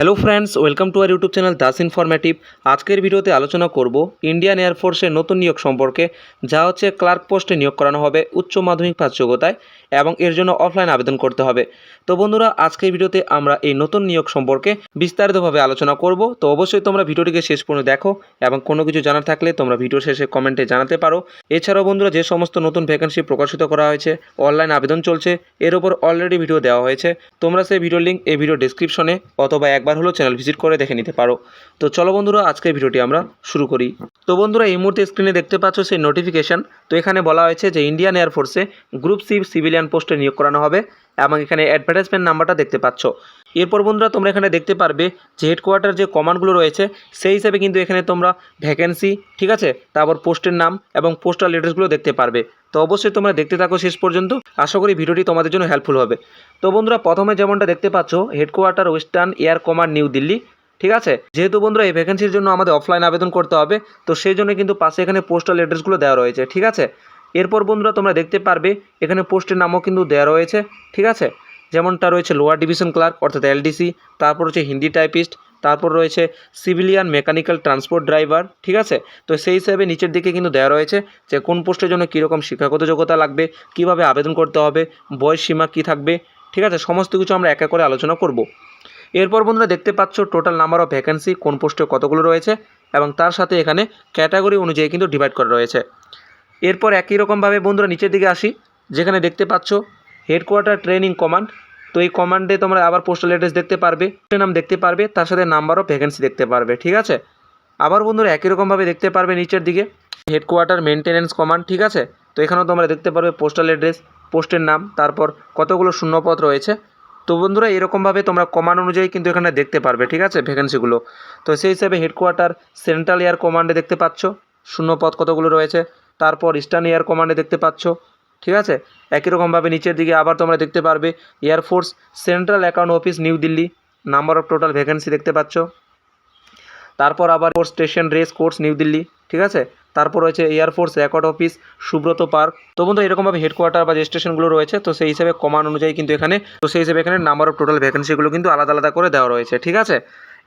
Hello friends welcome to our YouTube channel Das informative আজকের ভিডিওতে আলোচনা করব ইন্ডিয়ান এয়ারফোর্সের নতুন নিয়োগ সম্পর্কে, যা হচ্ছে ক্লার্ক পোস্টে নিয়োগ করানো হবে উচ্চ মাধ্যমিক পাস যোগ্যতায় এবং এর জন্য অফলাইন আবেদন করতে হবে। তো বন্ধুরা, আজকের ভিডিওতে আমরা এই নতুন নিয়োগ সম্পর্কে বিস্তারিতভাবে আলোচনা করব। তো অবশ্যই তোমরা ভিডিওটিকে শেষ পর্যন্ত দেখো এবং কোনো কিছু জানার থাকলে তোমরা ভিডিও শেষে কমেন্টে জানাতে পারো। এছাড়াও বন্ধুরা, যে সমস্ত নতুন ভ্যাকেন্সি প্রকাশিত করা হয়েছে অনলাইন আবেদন চলছে, এর ওপর অলরেডি ভিডিও দেওয়া হয়েছে। তোমরা সেই ভিডিও লিঙ্ক এই ভিডিও ডিসক্রিপশনে অথবা একবার হলেও চ্যানেল ভিজিট করে দেখে নিতে পারো। তো চলো বন্ধুরা, আজকের ভিডিওটি আমরা শুরু করি। তো বন্ধুরা, এই মুহূর্তে স্ক্রিনে দেখতে পাচ্ছ সেই নোটিফিকেশান তো এখানে বলা হয়েছে যে ইন্ডিয়ান এয়ারফোর্সে গ্রুপ সি সিভিলিয়ান পোস্টে নিয়োগ করানো হবে এবং এখানে অ্যাডভার্টাইজমেন্ট নাম্বারটা দেখতে পাচ্ছ। এরপর বন্ধুরা, তোমরা এখানে দেখতে পারবে যে হেডকোয়ার্টার যে কমান্ডগুলো রয়েছে, সেই হিসাবে কিন্তু এখানে তোমরা ভ্যাকেন্সি ঠিক আছে? তারপর পোস্টের নাম এবং পোস্টাল অ্যাড্রেসগুলো দেখতে পারবে। তো অবশ্যই তোমরা দেখতে থাকো শেষ পর্যন্ত। আশা করি ভিডিওটি তোমাদের জন্য হেল্পফুল হবে। তো বন্ধুরা, প্রথমে যেমনটা দেখতে পাচ্ছ headquarter western air command New Delhi ঠিক আছে? যেহেতু বন্ধুরা, এই ভ্যাকেন্সির জন্য আমাদের অফলাইন আবেদন করতে হবে, তো সেই জন্য কিন্তু পাশে এখানে পোস্টাল অ্যাড্রেসগুলো দেওয়া রয়েছে, ঠিক আছে? এরপর বন্ধুরা, তোমরা দেখতে পারবে, এখানে পোস্টের নামও কিন্তু দেওয়া রয়েছে, ঠিক আছে? যেমনটা রয়েছে লোয়ার ডিভিশন ক্লার্ক অর্থাৎ এলডিসি তারপর হচ্ছে হিন্দি টাইপিস্ট তারপর রয়েছে সিভিলিয়ান মেকানিক্যাল ট্রান্সপোর্ট ড্রাইভার, ঠিক আছে? তো সেই হিসাবে নিচের দিকে কিন্তু দেওয়া রয়েছে যে কোন পোস্টের জন্য কীরকম শিক্ষাগত যোগ্যতা লাগবে, কীভাবে আবেদন করতে হবে, বয়স সীমা কী থাকবে, ঠিক আছে? সমস্ত কিছু আমরা একা করে আলোচনা করব। এরপর বন্ধুরা দেখতে পাচ্ছ টোটাল নাম্বার অফ ভ্যাকেন্সি কোন পোস্টে কতগুলো রয়েছে এবং তার সাথে এখানে ক্যাটাগরি অনুযায়ী কিন্তু ডিভাইড করা রয়েছে। এরপর একই রকমভাবে বন্ধুরা নিচের দিকে আসি, যেখানে দেখতে পাচ্ছ হেডকোয়ার্টার ট্রেনিং কমান্ড তো এই কমান্ডে তোমরা আবার পোস্টাল অ্যাড্রেস দেখতে পারবে নাম দেখতে পারবে, তার সাথে নাম্বার অফ ভ্যাকেন্সি দেখতে পারবে, ঠিক আছে? আবার বন্ধুরা একই রকমভাবে দেখতে পারবে নিচের দিকে। হেডকোয়ার্টার মেনটেন্যান্স কমান্ড ঠিক আছে? তো এখানেও তোমরা দেখতে পারবে পোস্টাল অ্যাড্রেস পোস্টের নাম তারপর কতগুলো শূন্যপদ রয়েছে। তো বন্ধুরা এরকমভাবে তোমরা কমান্ড অনুযায়ী কিন্তু এখানে দেখতে পারবে, ঠিক আছে ভ্যাকেন্সিগুলো তো সেই হিসাবে হেডকোয়ার্টার সেন্ট্রাল এয়ার কমান্ডে দেখতে পাচ্ছ শূন্যপদ কতগুলো রয়েছে, তারপর ইস্টার্ন এয়ার কমান্ডে দেখতে পাচ্ছ ঠিক আছে? একই রকমভাবে নিচের দিকে আবার তোমরা দেখতে পারবে air force central account office New Delhi number of total vacancy দেখতে পাচ্ছ। তারপর আবার force station race course New Delhi ঠিক আছে? তারপর রয়েছে air force record office Subroto Park তো বন্ধু, এরকমভাবে হেডকোয়ার্টার বা যে স্টেশনগুলো রয়েছে, তো সেই হিসাবে কমান অনুযায়ী কিন্তু এখানে, তো সেই হিসাবে এখানে নাম্বার অফ টোটাল ভ্যাকেন্সিগুলো কিন্তু আলাদা আলাদা করে দেওয়া রয়েছে, ঠিক আছে?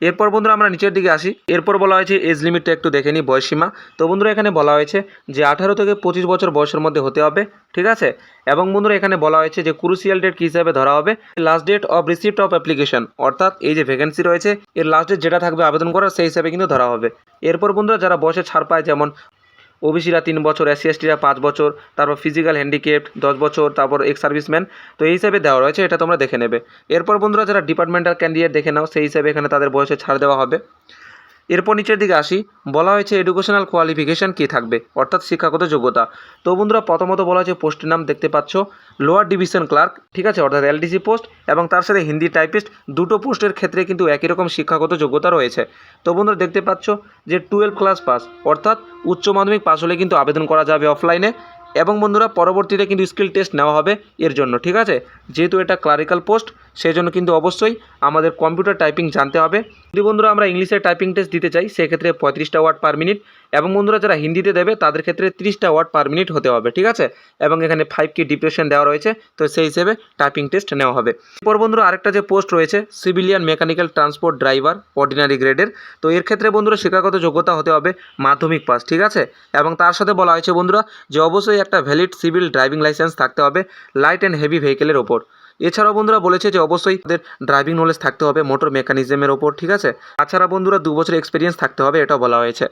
এরপর বন্ধুরা আমরা নিচের দিকে আসি। এরপর বলা হয়েছে এজ লিমিটটা একটু দেখে নিই বয়সীমা তো বন্ধুরা এখানে বলা হয়েছে যে আঠারো থেকে পঁচিশ বছর বয়সের মধ্যে হতে হবে, ঠিক আছে? এবং বন্ধুরা এখানে বলা হয়েছে যে ক্রুশিয়াল ডেট কী হিসাবে ধরা হবে? Last date of receipt of application অর্থাৎ এই যে ভ্যাকেন্সি রয়েছে, এর লাস্ট ডেট যেটা থাকবে আবেদন করার, সেই হিসাবে কিন্তু ধরা হবে। এরপর বন্ধুরা যারা বয়সে ছাড় পায়, যেমন ওবিসিরা তিন বছর এসসি এসটিরা পাঁচ বছর, তারপর ফিজিক্যাল হ্যান্ডিক্যাপ্ট দশ বছর, তারপর এক্স সার্ভিসম্যান তো এই হিসাবে দেওয়া রয়েছে, এটা তোমরা দেখে নেবে। এরপর বন্ধুরা, যারা ডিপার্টমেন্টাল ক্যান্ডিডেট দেখে নাও, সেই হিসাবে এখানে তাদের বয়সে ছাড় দেওয়া হবে। এরপর নিচের দিকে আসি। বলা হয়েছে এডুকেশনাল কোয়ালিফিকেশান কী থাকবে? অর্থাৎ শিক্ষাগত যোগ্যতা। তো বন্ধুরা, প্রথমত বলা হয়েছে পোস্টের নাম দেখতে পাচ্ছ। লোয়ার ডিভিশন ক্লার্ক ঠিক আছে? অর্থাৎ এলডিসি পোস্ট এবং তার সাথে হিন্দি টাইপিস্ট দুটো পোস্টের ক্ষেত্রে কিন্তু একই রকম শিক্ষাগত যোগ্যতা রয়েছে। তো বন্ধুরা, দেখতে পাচ্ছ যে টুয়েলভ ক্লাস পাস অর্থাৎ উচ্চ মাধ্যমিক পাস হলে কিন্তু আবেদন করা যাবে অফলাইনে এবং বন্ধুরা, পরবর্তীতে কিন্তু স্কিল টেস্ট নেওয়া হবে এর জন্য, ঠিক আছে? যেহেতু এটা ক্লারিক্যাল পোস্ট সেই জন্য কিন্তু অবশ্যই আমাদের কম্পিউটার টাইপিং জানতে হবে। যদি বন্ধুরা আমরা ইংলিশে টাইপিং টেস্ট দিতে চাই, সেক্ষেত্রে পঁয়ত্রিশটা ওয়ার্ড পার মিনিট এবং বন্ধুরা যারা হিন্দিতে দেবে, তাদের ক্ষেত্রে তিরিশটা ওয়ার্ড পার মিনিট হতে হবে, ঠিক আছে? এবং এখানে ফাইভ কি ডিপ্রেশন দেওয়া রয়েছে, তো সেই হিসেবে টাইপিং টেস্ট নেওয়া হবে। এরপর বন্ধুরা আরেকটা যে পোস্ট রয়েছে civilian mechanical transport driver ordinary গ্রেডের তো এর ক্ষেত্রে বন্ধুরা শিক্ষাগত যোগ্যতা হতে হবে মাধ্যমিক পাস ঠিক আছে? এবং তার সাথে বলা হয়েছে বন্ধুরা যে অবশ্যই একটা ভ্যালিড সিভিল ড্রাইভিং লাইসেন্স থাকতে হবে লাইট অ্যান্ড হেভি ভেহিকেলের ওপর। এছাড়াও বন্ধুরা বলেছে যে অবশ্যই তাদের ড্রাইভিং নলেজ থাকতে হবে মোটর মেকানিজমের ওপর, ঠিক আছে? তাছাড়া বন্ধুরা দু বছর এক্সপিরিয়েন্স থাকতে হবে, এটাও বলা হয়েছে।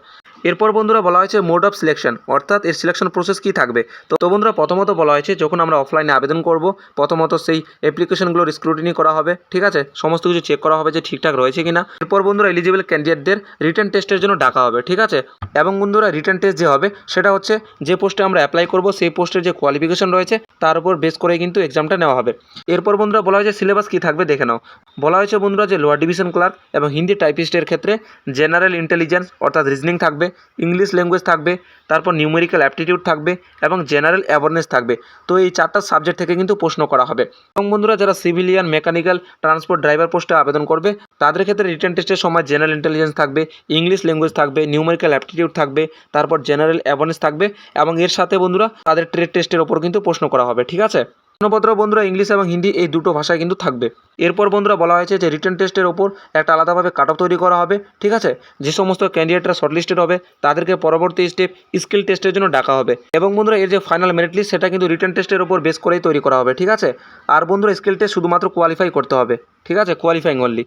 এরপর বন্ধুরা বলা হয়েছে মোড অফ সিলেকশন অর্থাৎ এর সিলেকশন প্রসেস কী থাকবে? তো বন্ধুরা প্রথমত বলা হয়েছে যখন আমরা অফলাইনে আবেদন করব, প্রথমত সেই অ্যাপ্লিকেশনগুলোর স্ক্রুটিনি করা হবে, ঠিক আছে? সমস্ত কিছু চেক করা হবে যে ঠিকঠাক রয়েছে কিনা। এরপর বন্ধুরা এলিজিবল ক্যান্ডিডেটদের রিটার্ন টেস্টের জন্য ডাকা হবে, ঠিক আছে? এবং বন্ধুরা রিটার্ন টেস্ট যে হবে, সেটা হচ্ছে যে পোস্টে আমরা অ্যাপ্লাই করব, সেই পোস্টের যে কোয়ালিফিকেশন রয়েছে, তার উপর বেস করে কিন্তু এক্সামটা নেওয়া হবে। এরপর বন্ধুরা বলা হয়েছে সিলেবাস কী থাকবে, দেখে নাও। বলা হয়েছে বন্ধুরা যে লোয়ার ডিভিশন ক্লার্ক এবং হিন্দি টাইপিস্টের ক্ষেত্রে জেনারেল ইন্টেলিজেন্স অর্থাৎ রিজনিং থাকবে। ইংলিশ ল্যাঙ্গুয়েজ থাকবে, তারপর নিউমেরিক্যাল অ্যাপটিটিউড থাকবে এবং জেনারেল অ্যাওয়ারনেস থাকবে। তো এই চারটা সাবজেক্ট থেকে কিন্তু প্রশ্ন করা হবে। এবং বন্ধুরা, যারা সিভিলিয়ান মেকানিক্যাল ট্রান্সপোর্ট ড্রাইভার পোস্টে আবেদন করবে, তাদের ক্ষেত্রে রিটার্ন টেস্টের সময় জেনারেল ইন্টেলিজেন্স থাকবে, ইংলিশ ল্যাঙ্গুয়েজ থাকবে নিউমেরিক্যাল অ্যাপটিটিউড থাকবে, তারপর জেনারেল অ্যাওয়ারনেস থাকবে এবং এর সাথে বন্ধুরা, তাদের ট্রেড টেস্টের ওপর কিন্তু প্রশ্ন করা হবে, ঠিক আছে? প্রশ্নপত্র বন্ধুরা ইংলিশ এবং হিন্দি এই দুটো ভাষায় কিন্তু থাকবে। এরপর বন্ধুরা বলা হয়েছে যে রিটার্ন টেস্টের ওপর একটা আলাদাভাবে কাট অফ তৈরি করা হবে, ঠিক আছে? যে সমস্ত ক্যান্ডিডেটরা শর্টলিস্টেড হবে, তাদেরকে পরবর্তী স্টেপ স্কিল টেস্টের জন্য ডাকা হবে। এবং বন্ধুরা এর যে ফাইনাল মেরিট লিস্ট সেটা কিন্তু রিটার্ন টেস্টের ওপর বেস করেই তৈরি করা হবে, ঠিক আছে? আর বন্ধুরা স্কিল টেস্ট শুধুমাত্র কোয়ালিফাই করতে হবে, ঠিক আছে? কোয়ালিফাইং অনলি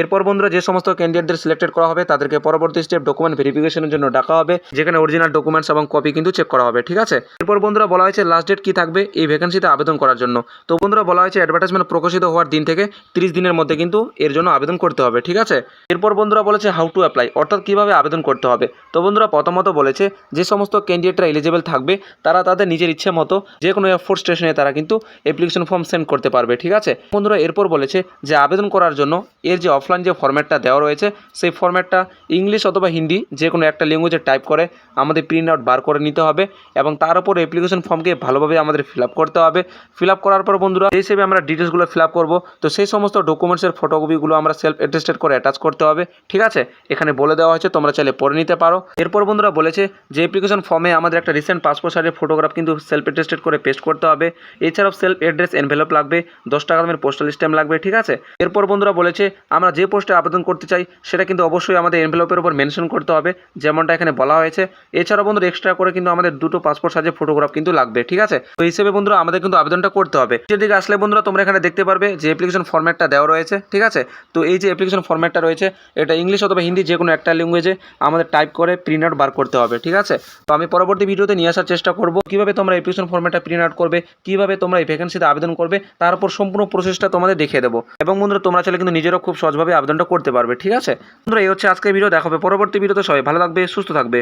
এরপর বন্ধুরা যে সমস্ত ক্যান্ডিডেটদের সিলেক্টেড করা হবে, তাদেরকে পরবর্তী স্টেপ ডকুমেন্ট ভেরিফিকেশনের জন্য ডাকা হবে, যেখানে অরিজিনাল ডকুমেন্টস এবং কপি কিন্তু চেক করা হবে, ঠিক আছে? এরপর বন্ধুরা বলা হয়েছে লাস্ট ডেট কি থাকবে এই ভ্যাকেন্সিতে আবেদন করার জন্য। তো বন্ধুরা বলা হয়েছে অ্যাডভার্টাইজমেন্ট প্রকাশিত হওয়ার দিন থেকে তিরিশ দিনের মধ্যে কিন্তু এর জন্য আবেদন করতে হবে, ঠিক আছে? এরপর বন্ধুরা বলেছে হাউ টু অ্যাপ্লাই অর্থাৎ কীভাবে আবেদন করতে হবে। তো বন্ধুরা প্রথমত বলেছে যে সমস্ত ক্যান্ডিডেটরা এলিজিবল থাকবে, তারা তাদের নিজের ইচ্ছে মতো যে কোনো এয়ারফোর্স স্টেশনে তারা কিন্তু অ্যাপ্লিকেশন ফর্ম সেন্ড করতে পারবে, ঠিক আছে? বন্ধুরা এরপর বলেছে যে আবেদন করার জন্য এর যে অফলাইন যে ফর্ম্যাটটা দেওয়া রয়েছে, সেই ফর্ম্যাটটা ইংলিশ অথবা হিন্দি যে কোনো একটা ল্যাঙ্গুয়েজে টাইপ করে আমাদের প্রিন্ট আউট বার করে নিতে হবে এবং তার উপর অ্যাপ্লিকেশন ফর্মকে ভালোভাবে আমাদের ফিল করতে হবে। ফিল করার পর বন্ধুরা সেই হিসেবে আমরা ডিটেলসগুলো ফিল করব। তো সেই সমস্ত ডকুমেন্টসের ফটোকপিগুলো আমরা সেলফ অ্যাটেস্টেড করে অ্যাটাচ করতে হবে। ঠিক আছে? এখানে বলে দেওয়া হয়েছে, তোমরা চাইলে পড়ে নিতে পারো। এরপর বন্ধুরা বলেছে যে অ্যাপ্লিকেশন ফর্মে আমাদের একটা রিসেন্ট পাসপোর্ট সাইজের ফটোগ্রাফ কিন্তু সেলফ অ্যাটেস্টেড করে পেস্ট করতে হবে। এছাড়াও সেলফ অ্যাড্রেস এনভেলপ লাগবে, দশ টাকা দামের পোস্টাল স্ট্যাম্প লাগবে, ঠিক আছে? এরপর বন্ধুরা বলেছে, আমরা যে পোস্টে আবেদন করতে চাই, সেটা কিন্তু অবশ্যই আমাদের এনভেলপের উপর মেনশন করতে হবে, যেমনটা এখানে বলা হয়েছে। এছাড়াও বন্ধুরা এক্সট্রা করে কিন্তু আমাদের দুটো পাসপোর্ট সাইজের ফটোগ্রাফ কিন্তু লাগবে, ঠিক আছে? তো হিসেবে বন্ধুরা, আমাদের কিন্তু আবেদনটা করতে হবে। সেদিকে আসলে বন্ধুরা, তোমরা এখানে দেখতে পারবে যে অ্যাপ্লিকেশন ফর্ম্যাটটা দেওয়া রয়েছে, ঠিক আছে? তো এই যে অ্যাপ্লিকেশন ফর্ম্যাটটা রয়েছে, এটা ইংলিশ অথবা হিন্দি যে কোনো একটা ল্যাঙ্গুয়েজে আমাদের টাইপ করে প্রিন্ট আউট বার করতে হবে, ঠিক আছে? তো আমি পরবর্তী ভিডিওতে নিয়ে আসার চেষ্টা করব, কীভাবে তোমরা অ্যাপ্লিকেশন ফর্ম্যাটটা প্রিন্ট আউট করবে, কীভাবে তোমরা এই ভ্যাকেন্সিতে আবেদন করবে, তার উপর সম্পূর্ণ প্রসেসটা তোমাদের দেখিয়ে দেবো। এবং বন্ধুরা, তোমরা চাইলে কিন্তু নিজেরও খুব সহজভাবে আবেদনটা করতে পারবে, ঠিক আছে? বন্ধুরা, এই হচ্ছে আজকের ভিডিও দেখাবে পরবর্তী ভিডিওতে সবাই ভালো থাকবে, সুস্থ থাকবে।